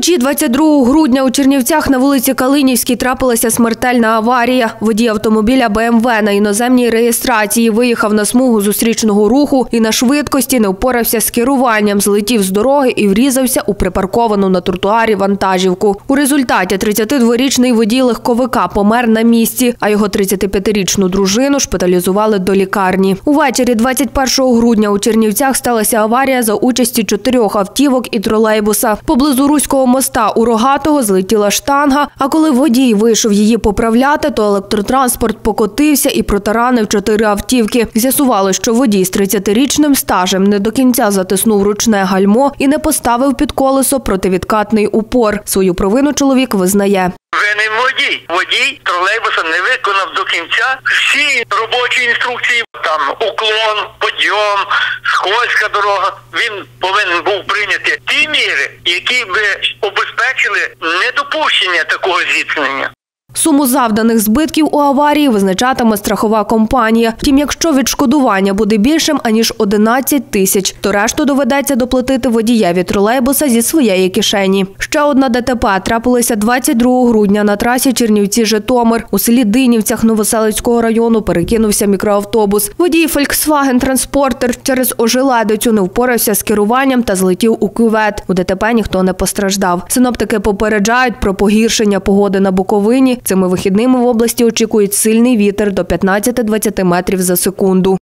Вночі 22 грудня у Чернівцях на вулиці Калинівській трапилася смертельна аварія. Водій автомобіля БМВ на іноземній реєстрації виїхав на смугу зустрічного руху і на швидкості не впорався з керуванням, злетів з дороги і врізався у припарковану на тротуарі вантажівку. У результаті 32-річний водій легковика помер на місці, а його 35-річну дружину шпиталізували до лікарні. Увечері 21 грудня у Чернівцях сталася аварія за участі чотирьох автівок і тролейбуса. Поблизу Руського моста у Рогатого злетіла штанга, а коли водій вийшов її поправляти, то електротранспорт покотився і протаранив чотири автівки. З'ясувало, що водій з 30-річним стажем не до кінця затиснув ручне гальмо і не поставив під колесо противідкатний упор. Свою провину чоловік визнає. Винен водій. Водій тролейбуса не виконав до кінця всі робочі інструкції. Там уклон, подйом, скользька дорога. Він повинен був прийняти ті міри, які би обезпечили недопущення такого зіткнення. Суму завданих збитків у аварії визначатиме страхова компанія. Втім, якщо відшкодування буде більшим аніж 11 тисяч, то решту доведеться доплатити водієві тролейбуса зі своєї кишені. Ще одна ДТП трапилася 22 грудня на трасі Чернівці-Житомир. У селі Динівцях Новоселицького району перекинувся мікроавтобус. Водій Volkswagen Transporter через ожеледицю не впорався з керуванням та злетів у кювет. У ДТП ніхто не постраждав. Синоптики попереджають про погіршення погоди на Буковині. Цими вихідними в області очікують сильний вітер до 15-20 метрів за секунду.